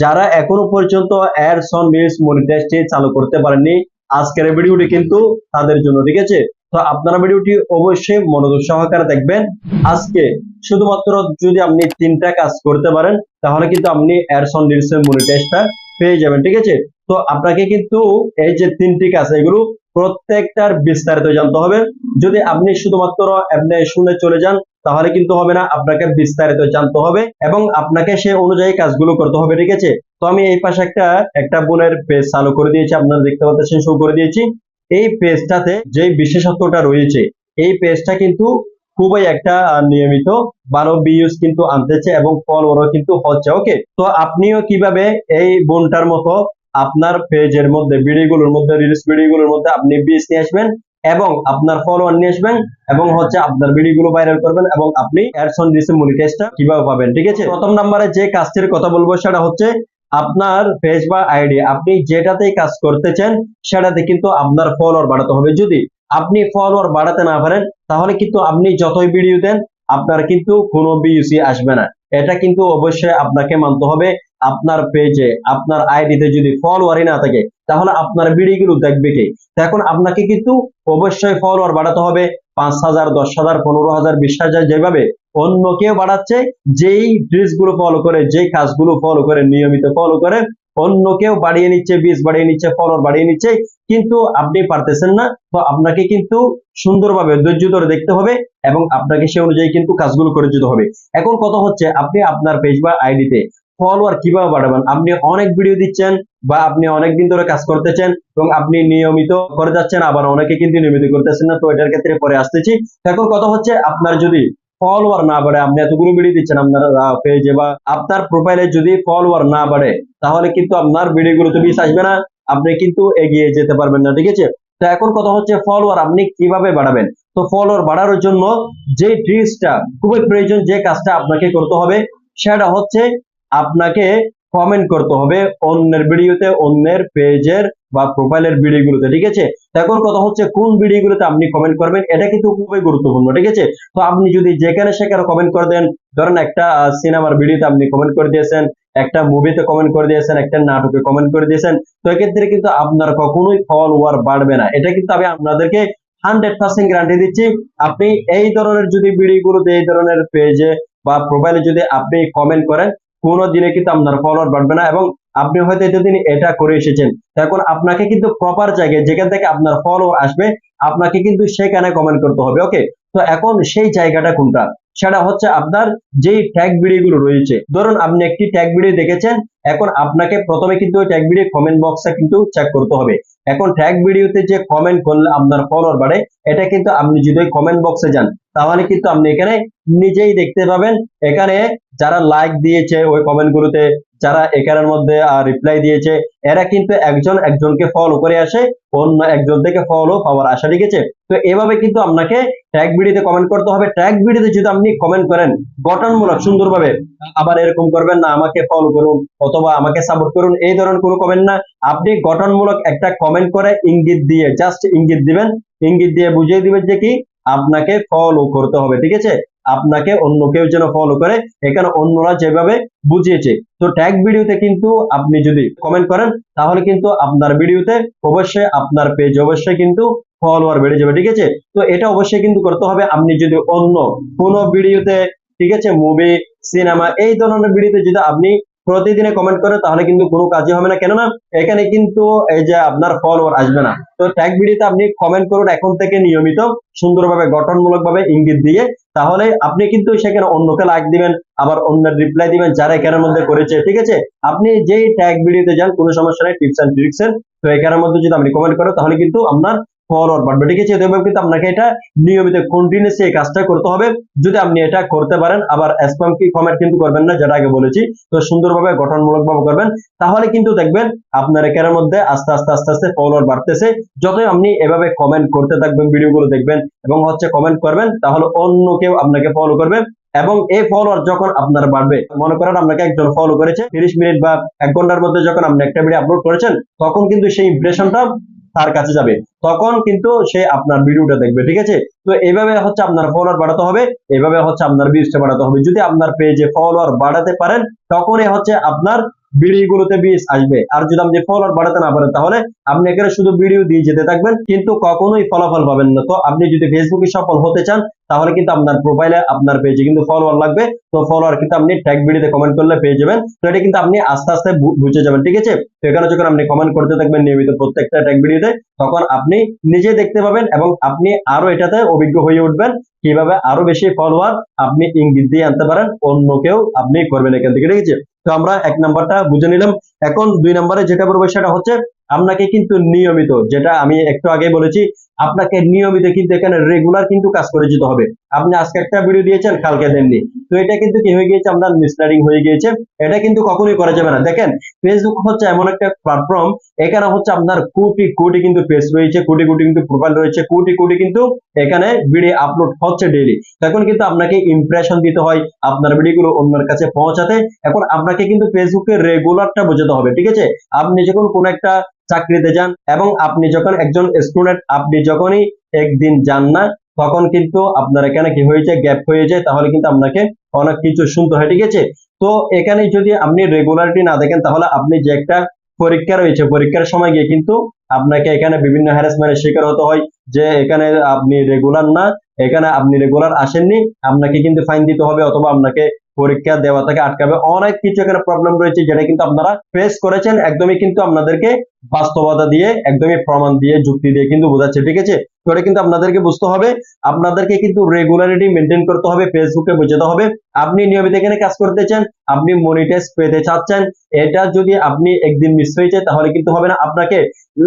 যারা এখনও পর্যন্ত অ্যাডস অন রিলস মনিটাইজটি চালু করতে পারেননি, আজকের ভিডিওটি কিন্তু তাদের জন্য, ঠিক আছে? তো আপনারা ভিডিওটি অবশ্যই মনোযোগ সহকারে দেখবেন। আজকে শুধুমাত্র যদি আপনি তিনটা কাজ করতে পারেন, তাহলে কিন্তু আপনি অ্যাডস অন রিলস এর মনিটাইজটা পেয়ে যাবেন, ঠিক আছে? তো আপনাকে কিন্তু এই যে তিনটি কাজ, এগুলো প্রত্যেকটার বিস্তারিত জানতে হবে। যদি আপনি শুধুমাত্র আপনি শুনে চলে যান, তাহলে কিন্তু হবে না, আপনাকে বিস্তারিত জানতে হবে এবং আপনাকে সে অনুযায়ী কাজগুলো করতে হবে, ঠিক আছে? তো আমি এই পাশে একটা একটা বোনের পেজ চালু করে দিয়েছি, আপনারা দেখতে পাচ্ছেন শুরু করে দিয়েছি। এই পেজটাতে যে বিশেষত্বটা রয়েছে, এই পেজটা কিন্তু খুবই একটা নিয়মিত ভালো বিউজ কিন্তু আনতেছে এবং ফল ফলোয়ারও কিন্তু হচ্ছে ওকে তো আপনিও কীভাবে এই বোনটার মতো আপনার পেজের মধ্যে, ভিডিওগুলোর মধ্যে রিলস ভিডিওগুলোর মধ্যে আপনি ভিউজ নিয়ে আসবেন এবং আপনার ফলোয়ার নিয়ে আসবেন এবং হচ্ছে আপনার ভিডিওগুলো ভাইরাল করবেন এবং আপনি অ্যাডসন রিসিভ মনিটাইজটা কীভাবে পাবেন, ঠিক আছে? প্রথম নম্বরে যে কাজটির কথা বলব সেটা হচ্ছে আপনার পেজ বা আইডি আপনি যেটাতেই কাজ করতেছেন সেটাতে কিন্তু আপনার ফলোয়ার বাড়াতে হবে। যদি আপনি ফলোয়ার বাড়াতে না পারেন, তাহলে কিন্তু আপনি যতই ভিডিও দেন, আপনার কিন্তু কোনো বিউসি আসবে না। এটা কিন্তু অবশ্যই আপনাকে মানতে হবে আপনার পেজে আপনার আইডিতে যদি ফলোয়ারই না থাকে, তাহলে আপনার ভিডিওগুলো দেখবে কে? এখন আপনাকে কিন্তু অবশ্যই ফলোয়ার বাড়াতে হবে। পাঁচ হাজার, দশ হাজার, পনেরো হাজার, বিশ হাজার, যেভাবে অন্য কেউ বাড়াচ্ছে, যেই ড্রেসগুলো ফলো করে, যেই কাজগুলো ফলো করে, নিয়মিত ফলো করে অন্য কেউ বাড়িয়ে নিচ্ছে, বীজ বাড়িয়ে নিচ্ছে ফলোয়ার বাড়িয়ে নিচ্ছে, কিন্তু আপনি পারতেছেন না। তো আপনাকে কিন্তু সুন্দরভাবে ধৈর্য ধরে দেখতে হবে এবং আপনাকে সে অনুযায়ী কিন্তু কাজগুলো করে যেতে হবে। এখন কথা হচ্ছে, আপনি আপনার পেজ বা আইডিতে ফলোয়ার কীভাবে বাড়াবেন? আপনি অনেক ভিডিও দিচ্ছেন বা আপনি অনেক দিন ধরে কাজ করতেছেন এবং আপনি নিয়মিত করে যাচ্ছেন, আবার অনেকে কিন্তু নিয়মিত করতেছেন না, তো এটার ক্ষেত্রে পরে আসতেছি। এখন কথা হচ্ছে, আপনার যদি ফলোয়ার না বাড়ে, আপনি এতগুলো ভিডিও দিচ্ছেন আপনার পেজে বা আপনার প্রোফাইলে যদি ফলোয়ার না বাড়ে, তাহলে কিন্তু আপনার ভিডিওগুলোতে বিষ আসবে না, আপনি কিন্তু এগিয়ে যেতে পারবেন না, ঠিক আছে? তো এখন কথা হচ্ছে ফলোয়ার আপনি কীভাবে বাড়াবেন? তো ফলোয়ার বাড়ানোর জন্য যে ট্রিক্সটা খুবই প্রয়োজন, যে কাজটা আপনাকে করতে হবে, সেটা হচ্ছে আপনাকে কমেন্ট করতে হবে অন্যের ভিডিওতে, অন্যের পেজের বা প্রোফাইলের ভিডিওগুলোতে, ঠিক আছে? এখন কথা হচ্ছে কোন ভিডিওগুলোতে আপনি কমেন্ট করবেন, এটা কিন্তু খুবই গুরুত্বপূর্ণ, ঠিক আছে? তো আপনি যদি যেখানে সেখানে কমেন্ট করে দেন, ধরেন একটা সিনেমার ভিডিওতে আপনি কমেন্ট করে দিয়েছেন, একটা মুভিতে কমেন্ট করে দিয়েছেন, একটা নাটকে কমেন্ট করে দিয়েছেন, তো এক্ষেত্রে কিন্তু আপনার কখনোই ফলোয়ার বাড়বে না। এটা কিন্তু আমি আপনাদেরকে হান্ড্রেড পার্সেন্ট গ্যারান্টি দিচ্ছি, আপনি এই ধরনের যদি ভিডিওগুলোতে, এই ধরনের পেজে বা প্রোফাইলে যদি আপনি কমেন্ট করেন কোনো দিনে কিন্তু আপনার ফলোয়ার বাড়বে না এবং আপনি হয়তো এতদিন এটা করে এসেছেন। এখন আপনাকে কিন্তু প্রপার জায়গায় যেখান থেকে আপনার ফলোয়ার আসবে, আপনাকে কিন্তু সেখানে কমেন্ট করতে হবে ওকে তো এখন সেই জায়গাটা কোনটা? সেটা হচ্ছে আপনার যেই ট্যাগ ভিডিওগুলো রয়েছে। ধরুন আপনি একটি ট্যাগ ভিডিও দেখেছেন, এখন আপনাকে প্রথমে কিন্তু ওই ট্যাগ ভিডিও কমেন্ট বক্সে কিন্তু চেক করতে হবে। এখন ট্যাগ ভিডিওতে যে কমেন্ট করলে আপনার ফলোয়ার বাড়ে, এটা কিন্তু আপনি যদি ওই কমেন্ট বক্সে যান, তাহলে কিন্তু আপনি এখানে নিজেই দেখতে পাবেন। এখানে যারা লাইক দিয়েছে ওই কমেন্ট গুলোতে, যারা এখানের মধ্যে রিপ্লাই দিয়েছে, এরা কিন্তু একজন একজনকে ফলো করে আসে, অন্য একজন থেকে ফলো পাওয়ার আশা রেখেছে। তো এভাবে কিন্তু আপনাকে ট্যাগ ভিডিওতে কমেন্ট করতে হবে। ট্যাগ ভিডিওতে যদি আপনি কমেন্ট করেন। গঠনমূলক সুন্দরভাবে আবার এরকম করবেন না, আমাকে ফলো করুন অথবা আমাকে সাপোর্ট করুন, এই ধরনের কোনো কমেন্ট না। আপনি গঠনমূলক একটা কমেন্ট করে ইঙ্গিত দিয়ে জাস্ট ইঙ্গিত দিবেন। ইঙ্গিত দিয়ে বুঝিয়ে দিবেন যে কি, আপনাকে ফলো করতে হবে, ঠিক আছে? আপনাকে অন্য কেউ যেন ফলো করে, এখানে অন্যরা যেভাবে বুঝিয়েছে। তো ট্যাগ ভিডিওতে কিন্তু আপনি যদি কমেন্ট করেন, তাহলে কিন্তু আপনার ভিডিওতে অবশ্যই আপনার পেজ অবশ্যই কিন্তু ফলোয়ার বেড়ে যাবে, ঠিক আছে? তো এটা অবশ্যই কিন্তু করতে হবে। আপনি যদি অন্য কোনো ভিডিওতে, ঠিক আছে? মুভি সিনেমা এই ধরনের ভিডিওতে যদি আপনি প্রতিদিনে কমেন্ট করে, তাহলে কিন্তু কোনো কাজই হবে না। কেননা, এখানে কিন্তু এই যে আপনার ফলোয়ার আসবে না। তো ট্যাগ ভিডিওতে আপনি কমেন্ট করুন এখন থেকে নিয়মিত, সুন্দরভাবে গঠনমূলক ভাবে ইঙ্গিত দিয়ে, তাহলে আপনি কিন্তু সেখানে অন্যকে লাইক দিবেন, আবার অন্যের রিপ্লাই দিবেন, যারা এখানের মধ্যে করেছে, ঠিক আছে? আপনি যেই ট্যাগ ভিডিওতে যান, কোনো সমস্যা নেই টিপস এন্ড ট্রিক্স এর। তো এখানের মধ্যে যদি আপনি কমেন্ট করেন, তাহলে কিন্তু আপনার ফলোয়ার বাড়বে ঠিক আছে এভাবে কিন্তু আপনাকে এটা নিয়মিত কন্টিনিউসলি এই কাজটা করতে হবে। যদি আপনি এটা করতে পারেন, আবার স্প্যাম কি কমেন্ট কিন্তু করবেন না, যেটা আগে বলেছি, তো সুন্দরভাবে গঠনমূলক ভাবে করবেন। তাহলে কিন্তু দেখবেন, আপনার এখানের মধ্যে আস্তে আস্তে আস্তে আস্তে ফলোয়ার বাড়তেছে। যতই আপনি এভাবে কমেন্ট করতে থাকবেন, ভিডিওগুলো দেখবেন এবং হচ্ছে কমেন্ট করবেন, তাহলে অন্য কেউ আপনাকে ফলো করবে এবং এই ফলোয়ার যখন আপনার বাড়বে, মনে করেন আপনাকে একজন ফলো করেছে, তিরিশ মিনিট বা এক ঘণ্টার মধ্যে যখন আপনি একটা ভিডিও আপলোড করেছেন, তখন কিন্তু সেই ইমপ্রেশনটা তার কাছে যাবে। তখন কিন্তু সে আপনার ভিডিওটা দেখবে, ঠিক আছে? তো এইভাবে হচ্ছে আপনার ফলোয়ার বাড়াতে হবে, এইভাবে হচ্ছে আপনার ভিউজটা বাড়াতে হবে। যদি আপনার পেজে ফলোয়ার বাড়াতে পারেন, তখনই হচ্ছে আপনার ভিডিওগুলোতে বিষ আসবে। আর যদি আপনি ফলোয়ার বাড়াতে না পারেন, তাহলে আপনি এখানে শুধু ভিডিও দিয়ে যেতে থাকবেন, কিন্তু কখনোই ফলাফল পাবেন না। তো আপনি যদি ফেসবুকে সফল হতে চান তাহলে কিন্তু আপনার প্রোফাইলে আপনার পেজে কিন্তু ফলোয়ার লাগবে। তো ফলোয়ার কিন্তু আপনি ট্যাগ ভিডিওতে কমেন্ট করলে পেয়ে যাবেন। তো এটা কিন্তু আপনি আস্তে আস্তে বুঝে যাবেন, ঠিক আছে? তো এখানে যখন আপনি কমেন্ট করতে থাকবেন নিয়মিত প্রত্যেকটা ট্যাগ ভিডিওতে তখন আপনি নিজে দেখতে পাবেন এবং আপনি আরও এটাতে অভিজ্ঞ হয়ে উঠবেন কীভাবে আরও বেশি ফলোয়ার আপনি ইঙ্গিত দিয়ে আনতে পারেন, অন্য কেউ আপনি করবেন এখান থেকে, ঠিক আছে? তো আমরা এক নাম্বারটা বুঝে নিলাম। এখন দুই নম্বরে যেটা বলব সেটা হচ্ছে, আপনাকে কিন্তু নিয়মিত, যেটা আমি একটু আগে বলেছি আপনাকে নিয়মিত কিন্তু এখানে রেগুলার কিন্তু কাজ করে যেতে হবে। আপনি আজকে একটা ভিডিও দিয়েছেন, কালকে দেননি। তো এটা কিন্তু কি হয়ে গিয়েছে? আপনার মিসলাইডিং হয়ে গিয়েছে। এটা কিন্তু কখনোই করা যাবে না। দেখেন ফেসবুক হচ্ছে এমন একটা প্ল্যাটফর্ম এখানে হচ্ছে আপনার কোটি কোটি কিন্তু পেজ রয়েছে, কোটি কোটি কিন্তু প্রোফাইল রয়েছে, কোটি কোটি কিন্তু এখানে ভিডিও আপলোড হচ্ছে ডেইলি তখন কিন্তু আপনাকে ইমপ্রেশন দিতে হয়, আপনার ভিডিওগুলো অন্যের কাছে পৌঁছাতে। এখন আপনাকে কিন্তু ফেসবুকে রেগুলারটা বোঝাতে হবে, ঠিক আছে? আপনি যখন কোন একটা চাকরিতে যান এবং আপনি যখন একজন স্টুডেন্ট আপনি যখনই একদিন যান না, তখন কিন্তু আপনার এখানে কি হয়েছে? গ্যাপ হয়ে যায়। তাহলে কিন্তু আপনাকে অনেক কিছু শুনতে হয়, ঠিক আছে? তো এখানে যদি আপনি রেগুলারিটি না দেখেন, তাহলে আপনি যে একটা পরীক্ষা রয়েছে, পরীক্ষার সময় গিয়ে কিন্তু আপনাকে এখানে বিভিন্ন হ্যারাসমেন্টের শিকার হতে হয় যে এখানে আপনি রেগুলার না, এখানে আপনি রেগুলার আসেননি, আপনাকে কিন্তু ফাইন দিতে হবে অথবা আপনাকে পরীক্ষা দেওয়া থেকে আটকাবে। অনেক কিছু এখানে প্রবলেম রয়েছে যেটা কিন্তু আপনারা ফেস করেছেন, একদমই কিন্তু আপনাদেরকে বাস্তবতা দিয়ে, একদমই প্রমাণ দিয়ে, যুক্তি দিয়ে কিন্তু বোঝাচ্ছে, ঠিক আছে? এটা কিন্তু আপনাদেরকে বুঝতে হবে। আপনাদেরকে কিন্তু রেগুলারিটি মেনটেন করতে হবে ফেসবুকে বোঝাতে হবে। আপনি নিয়মিত এখানে কাজ করতে চান, আপনি মনিটাইজ পেতে চাচ্ছেন, এটা যদি আপনি একদিন মিস হয়ে যায়, তাহলে কিন্তু হবে না। আপনাকে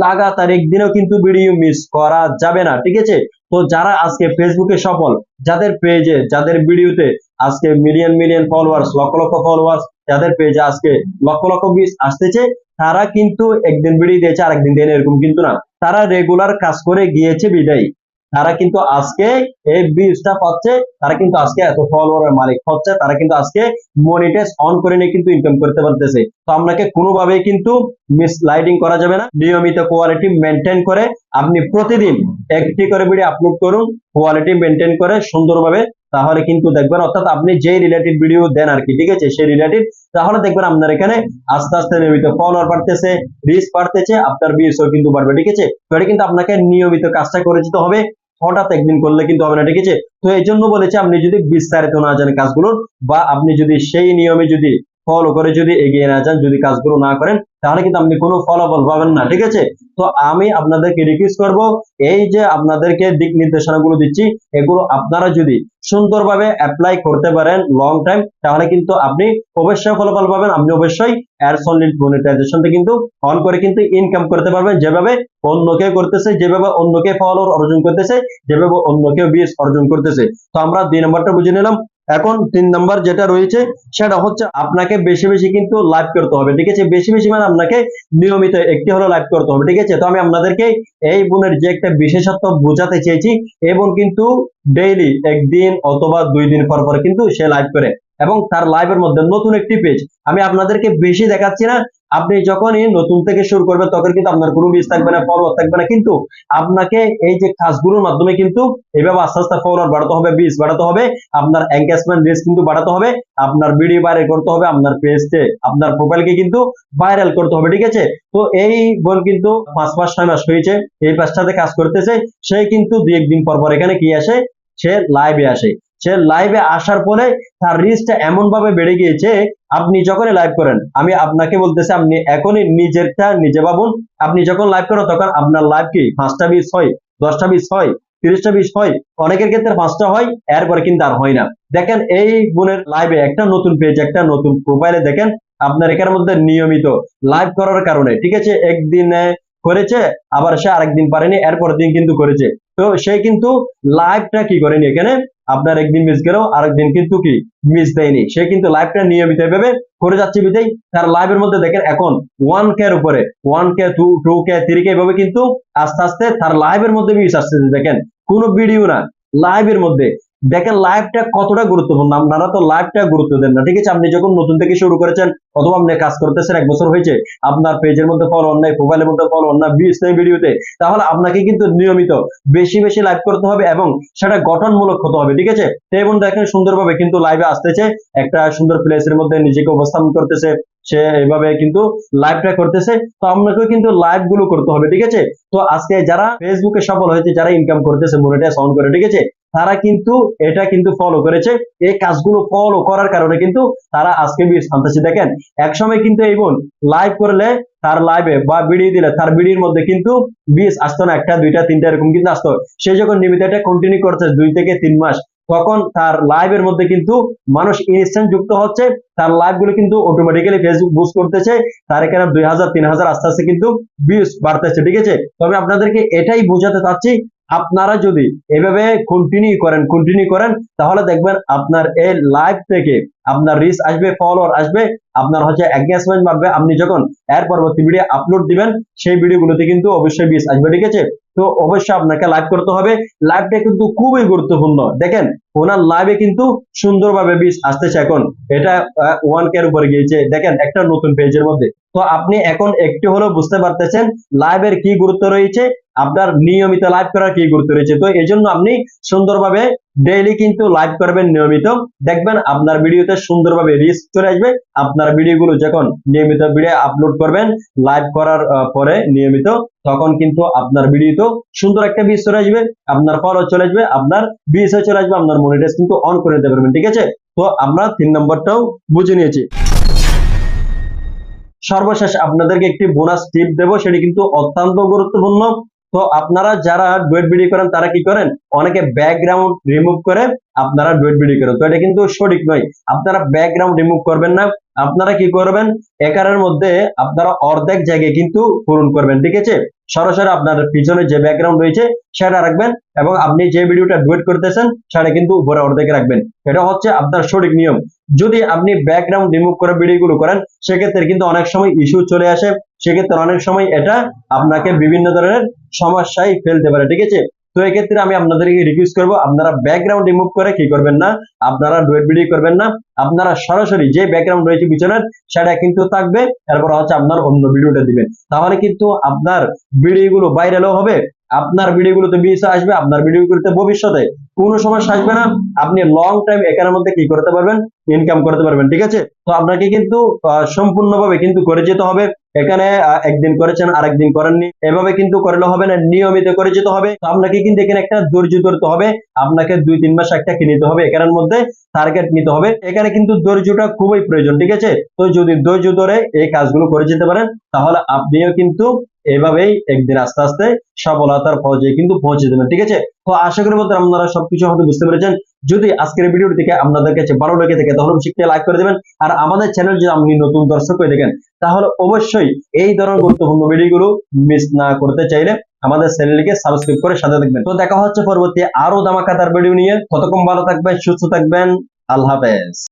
লাগাতার একদিনও কিন্তু ভিডিও মিস করা যাবে না, ঠিক আছে? তো যারা আজকে ফেসবুকে সফল, যাদের পেজে যাদের ভিডিওতে আজকে million million followers lakh lakh followers যাদের পেজে আজকে লক্ষ লক্ষ ভিউজ আসতেছে, তারা কিন্তু একদিন ভিডিও দিয়েছে, আরেকদিন দেন এরকম কিন্তু না। তারা রেগুলার কাজ করে গিয়েছে বিদায়। তারা কিন্তু আজকে এই ভিউজটা পাচ্ছে, তারা কিন্তু আজকে এত ফলোয়ারের মালিক হচ্ছে, তারা কিন্তু আজকে মনিটাইজ অন করে নিয়ে কিন্তু ইনকাম করতে পারতেছে। তো আপনাকে কোনোভাবেই কিন্তু মিসলাইডিং করা যাবে না। নিয়মিত কোয়ালিটি মেনটেন করে আপনি প্রতিদিন একটি করে ভিডিও আপলোড করুন কোয়ালিটি মেনটেন করে সুন্দরভাবে তাহলে কিন্তু দেখবেন, অর্থাৎ আপনি যে রিলেটেড ভিডিও দেন আর কি, ঠিক আছে? সেই রিলেটেড তাহলে দেখবেন আপনার এখানে আস্তে আস্তে নিয়মিত ফলোয়ার বাড়তেছে রিস্ক বাড়তেছে, আপনার ভিউসও কিন্তু বাড়বে, ঠিক আছে? তো এটা কিন্তু আপনাকে নিয়মিত কাজটা করে যেতে হবে। হঠাৎ একদিন করলে কিন্তু হবে না, ঠিক আছে? তো এই জন্য বলেছে, আপনি যদি বিস্তারিত না জানেন কাজগুলোর বা আপনি যদি সেই নিয়মে যদি ফলো করে যদি এগিয়ে না যান, যদি কাজগুলো না করেন, তাহলে কিন্তু আপনি কোনো ফলাফল পাবেন না, ঠিক আছে? তো আমি আপনাদেরকে রিকোয়েস্ট করব, এই যে আপনাদেরকে দিক নির্দেশনাগুলো দিচ্ছি, এগুলো আপনারা যদি সুন্দরভাবে অ্যাপ্লাই করতে পারেন লং টাইম তাহলে কিন্তু আপনি অবশ্যই ফলাফল পাবেন। আপনি অবশ্যই অ্যাডসন লিড মনিটাইজেশনটা কিন্তু অন করে কিন্তু ইনকাম করতে পারবেন। যেভাবে অন্য কেউ করতেছে, যেভাবে অন্য কেউ ফলোয়ার অর্জন করতেছে, যেভাবে অন্য কেউ বিএস অর্জন করতেছে। তো আমরা দুই নম্বরটা বুঝে নিলাম এখন তিন নম্বর যেটা রয়েছে, সেটা হচ্ছে আপনাকে বেশি বেশি কিন্তু লাইভ করতে হবে, ঠিক আছে? বেশি বেশি মানে আপনাকে নিয়মিত একটি হলো লাইভ করতে হবে, ঠিক আছে? তো আমি আপনাদেরকে এই বোনের যে একটা বিশেষত্ব বোঝাতে চেয়েছি এবং কিন্তু ডেইলি একদিন অথবা দুই দিন পর পর কিন্তু সে লাইভ করে এবং তার লাইভের মধ্যে নতুন একটি পেজ আমি আপনাদেরকে বেশি দেখাচ্ছি না আপনি যখনই নতুন থেকে শুরু করবেন, তখন কিন্তু আপনার কোনো বিষ থাকবে না ফলোয়ার থাকবে না। কিন্তু আপনাকে এই যে কাজগুলোর মাধ্যমে কিন্তু এইভাবে আস্তে আস্তে ফলোয়ার বাড়াতে হবে বিষ বাড়াতে হবে। আপনার এঙ্গেজমেন্ট রেস কিন্তু বাড়াতে হবে, আপনার ভিডিও ভাইরাল করতে হবে, আপনার পেজকে আপনার প্রোফাইলকে কিন্তু ভাইরাল করতে হবে, ঠিক আছে? তো এই বোন কিন্তু পাঁচ মাস, ছয় মাস হয়েছে, এই পাঁচটাতে কাজ করতেছে, সে কিন্তু দু একদিন পর পর এখানে কি আসে? সে লাইভে আসে। সে লাইভে আসার পরে তার রিচটা এমন ভাবে বেড়ে গিয়েছে, আপনি যখনই লাইভ করেন, আমি আপনাকে বলতেছি, আপনি এখনই নিজেরটা, নিজে ভাবুন, আপনি যখন লাইভ করেন, তখন আপনার লাইভ কি? পাঁচটা বিশ হয়, দশটা বিশ হয়, তিরিশটা বিশ হয়, অনেকের ক্ষেত্রে পাঁচটা হয়, এরপরে কিন্তু আর হয় না। দেখেন, এই বোনের লাইভে একটা নতুন পেজ একটা নতুন প্রোফাইলে দেখেন, আপনার এখানের মধ্যে নিয়মিত লাইভ করার কারণে, ঠিক আছে? একদিনে করেছে, আবার সে আরেকদিন পারেনি এরপর দিন কিন্তু করেছে। তো সে কিন্তু লাইভটা কি করেনি এখানে? আপনার একদিন মিস গেলেও আরেকদিন কিন্তু কি মিস দেয়নি। সে কিন্তু লাইভটা নিয়মিত ভাবে করে যাচ্ছে বিদায় তার লাইভের মধ্যে দেখেন এখন ওয়ান কে এর উপরে one K two two K three K এভাবে কিন্তু আস্তে আস্তে তার লাইভের মধ্যে মিস আসতেছে দেখেন কোনো ভিডিও না লাইভের মধ্যে দেখেন লাইভটা কতটা গুরুত্বপূর্ণ? আপনারা তো লাইভটা গুরুত্ব দেন না, ঠিক আছে? আপনি যখন নতুন থেকে শুরু করেছেন, অথবা আপনি কাজ করতেছেন, এক বছর হয়েছে, আপনার পেজের মধ্যে ফলো নাই প্রোফাইলের মধ্যে ফলো না বিশ ভিডিওতে, তাহলে আপনাকে কিন্তু নিয়মিত বেশি বেশি লাইভ করতে হবে এবং সেটা গঠনমূলক হতে হবে, ঠিক আছে? তো এবং দেখেন সুন্দরভাবে কিন্তু লাইভে আসতেছে, একটা সুন্দর প্লেসের মধ্যে নিজেকে উপস্থাপন করতেছে, সে এইভাবে কিন্তু লাইভটা করতেছে, তো আপনাকেও কিন্তু লাইভগুলো করতে হবে, ঠিক আছে? তো আজকে যারা ফেসবুকে সফল হয়েছে, যারা ইনকাম করতেছে মনিটাইজ অন করে, ঠিক আছে? তারা কিন্তু এটা কিন্তু ফলো করেছে। এই কাজগুলো ফলো করার কারণে কিন্তু তারা আজকে বিশ আনতেছে দেখেন এক সময় কিন্তু এই বোন লাইভ করলে তার লাইভে বা ভিডিও দিলে তার ভিডিওর মধ্যে কিন্তু বিশ আসতো না, একটা, দুইটা, তিনটা এরকম কিন্তু আসতো। সে যখন নিয়মিত এটা কন্টিনিউ করছে দুই থেকে তিন মাস, তখন তার লাইভের মধ্যে কিন্তু মানুষ ইনস্ট্যান্ট যুক্ত হচ্ছে। তার লাইভগুলো কিন্তু অটোমেটিক্যালি ফেসবুক বুস্ট করতেছে। তার এখানে দুই হাজার, তিন হাজার আস্তে আস্তে কিন্তু ভিউজ বাড়তেছে, ঠিক আছে? তবে আপনাদেরকে এটাই বোঝাতে চাচ্ছি আপনারা যদি এভাবে কন্টিনিউ করেন কন্টিনিউ করেন, তাহলে দেখবেন আপনার এই লাইভ থেকে আপনার রিচ আসবে ফলোয়ার আসবে, আপনার হচ্ছে এঙ্গেজমেন্ট বাড়বে। আপনি যখন এর পরবর্তী ভিডিও আপলোড দিবেন, সেই ভিডিওগুলোতে কিন্তু অবশ্যই বিষ আসবে, ঠিক আছে? তো অবশ্যই আপনাকে লাইভ করতে হবে। লাইভটা কিন্তু খুবই গুরুত্বপূর্ণ। দেখেন, ওনার লাইভে কিন্তু সুন্দরভাবে বিষ আসতেছে এখন। এটা ওয়ান কে উপরে গিয়েছে। দেখেন, একটা নতুন পেজের মধ্যে। তো আপনি এখন একটু হলেও বুঝতে পারতেছেন লাইভের কি গুরুত্ব রয়েছে আপনার নিয়মিত লাইভ করার কি গুরুত্ব রয়েছে? তো এই জন্য আপনি সুন্দরভাবে ডেইলি কিন্তু লাইভ করবেন নিয়মিত। দেখবেন আপনার ভিডিওতে সুন্দরভাবে রিচ চলে আসবে। আপনার ভিডিওগুলো যখন নিয়মিত ভিডিও আপলোড করবেন লাইভ করার পরে নিয়মিত, তখন কিন্তু আপনার ভিডিওতে সুন্দর একটা বিষ চলে আসবে। আপনার ফলো চলে আসবে, আপনার বিষ চলে আসবে, আপনার মনিটাইজ কিন্তু অন করে দিতে পারবেন, ঠিক আছে? তো আমরা তিন নম্বরটাও বুঝে নিয়েছি। সর্বশেষ আপনাদেরকে একটি বোনাস টিপ দেবো, সেটি কিন্তু অত্যন্ত গুরুত্বপূর্ণ। তো আপনারা যারা ডুয়েট ভিডিও করেন, তারা কি করেন? অনেকে ব্যাকগ্রাউন্ড রিমুভ করে আপনারা ডুয়েট ভিডিও করেন। তো এটা কিন্তু সঠিক নয়। আপনারা ব্যাকগ্রাউন্ড রিমুভ করবেন না। আপনারা কি করবেন? একারের মধ্যে আপনারা অর্ধেক জায়গায় কিন্তু পূরণ করবেন। ঠিক আছে? সরাসরি আপনার পিছনে যে ব্যাকগ্রাউন্ড রয়েছে, সেটা রাখবেন এবং আপনি যে ভিডিওটা ডুয়েট করতেছেন, সেটা কিন্তু উপরে অর্ধেক রাখবেন। এটা হচ্ছে আপনার সঠিক নিয়ম। যদি আপনি ব্যাকগ্রাউন্ড রিমুভ করে ভিডিওগুলো করেন, সেক্ষেত্রে কিন্তু অনেক সময় ইস্যু চলে আসে। সেক্ষেত্রে অনেক সময় এটা আপনাকে বিভিন্ন ধরনের সমস্যায় ফেলতে পারে। ঠিক আছে? তো এক্ষেত্রে আমি আপনাদেরকে রিকোয়েস্ট করব। আপনারা ব্যাকগ্রাউন্ড রিমুভ করে কি করবেন না? আপনারা ডুয়েট ভিডিও করবেন না। আপনারা সরাসরি যে ব্যাকগ্রাউন্ড রয়েছে পিছনের, সেটা কিন্তু থাকবে। এরপর হচ্ছে আপনার অন্য ভিডিওটা দিবেন। তাহলে কিন্তু আপনার ভিডিওগুলো ভাইরালও হবে। আপনার ভিডিওগুলোতে ভিউজ আসবে, আপনার ভিডিওগুলোতে ভবিষ্যতে কোনো সমস্যা আসবে না। আপনি লং টাইম এখানের মধ্যে কি করতে পারবেন? ইনকাম করতে পারবেন, ঠিক আছে? তো আপনাকে কিন্তু সম্পূর্ণভাবে কিন্তু করে যেতে হবে। এখানে একদিন করেছেন, আরেকদিন করেননি। এভাবে কিন্তু করলে হবে না, নিয়মিত করে যেতে হবে। আপনাকে কিন্তু এখানে একটা ধৈর্য ধরতে হবে। আপনাকে দুই, তিন মাস একটা কিনে নিতে হবে। এখানের মধ্যে টার্গেট নিতে হবে। এখানে কিন্তু ধৈর্যটা খুবই প্রয়োজন, ঠিক আছে? তো যদি ধৈর্য ধরে এই কাজগুলো করে যেতে পারেন, তাহলে আপনিও কিন্তু এভাবেই একদিন আস্তে আস্তে সফলতার পর্যায়ে কিন্তু পৌঁছে দেবেন, ঠিক আছে? তো আশা করি বলতে আপনারা সবকিছু হয়তো বুঝতে পেরেছেন। যদি আজকের ভিডিওটি থেকে আপনাদের কাছে ভালো লেগে থাকে, তাহলে অবশ্যই লাইক করে দেবেন। আর আমাদের চ্যানেল যদি আপনি নতুন দর্শক হয়ে দেখেন তাহলে অবশ্যই এই ধরনের গুরুত্বপূর্ণ ভিডিওগুলো মিস না করতে চাইলে আমাদের চ্যানেলকে সাবস্ক্রাইব করে সাথে থাকবেন। তো দেখা হচ্ছে পরবর্তী আরও দামাকাতার ভিডিও নিয়ে। ততক্ষণ ভালো থাকবেন, সুস্থ থাকবেন। আল্লাহ হাফেজ।